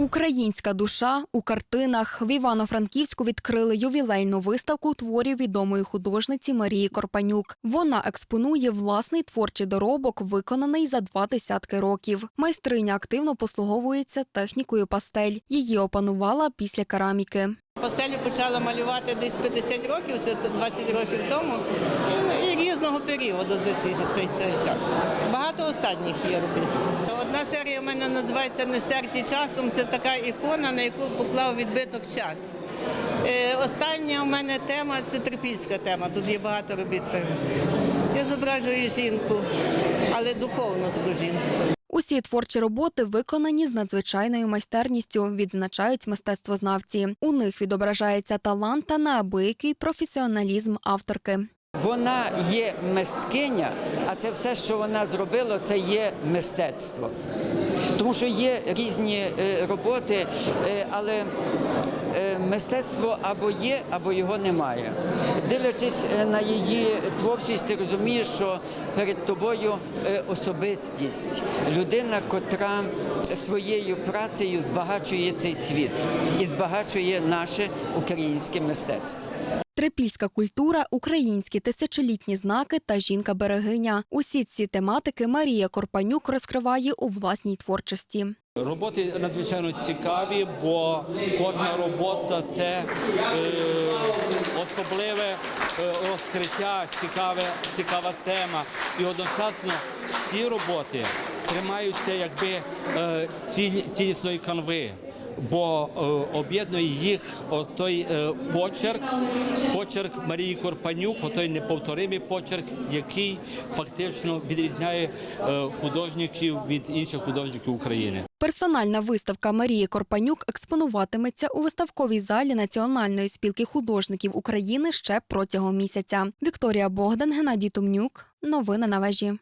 Українська душа у картинах в Івано-Франківську відкрили ювілейну виставку творів відомої художниці Марії Корпанюк. Вона експонує власний творчий доробок, виконаний за два десятки років. Майстриня активно послуговується технікою пастель. Її опанувала після кераміки. Пастелі почала малювати десь 50 років, це 20 років тому, і, різного періоду за цей час. Багато останніх є робіт. Одна серія в мене називається Не стерті часом. Це така ікона, на яку поклав відбиток час. Е, остання у мене тема це трипільська тема. Тут є багато робіт. Я зображую жінку, але духовну таку жінку. Усі творчі роботи виконані з надзвичайною майстерністю, відзначають мистецтвознавці. У них відображається талант та неабиякий професіоналізм авторки. Вона є мисткиня, а це все, що вона зробила, це є мистецтво. Тому що є різні е, роботи, е, але е, мистецтво або є, або його немає. Дивлячись на її творчість, ти розумієш, що перед тобою особистість, людина, котра своєю працею збагачує цей світ і збагачує наше українське мистецтво. Трипільська культура, українські тисячолітні знаки та жінка-берегиня. Усі ці тематики Марія Корпанюк розкриває у власній творчості. Роботи надзвичайно цікаві, бо кожна робота це е, особливе е, розкриття, цікаве, цікава тема. І одночасно всі роботи тримаються якби е, цілісної канви. Бо е, об'єднує їх той е, почерк, почерк Марії Корпанюк, отой неповторимий почерк, який фактично відрізняє е, художників від інших художників України. Персональна виставка Марії Корпанюк експонуватиметься у виставковій залі Національної спілки художників України ще протягом місяця. Вікторія Богдан, Геннадій Тумнюк. Новини на вежі.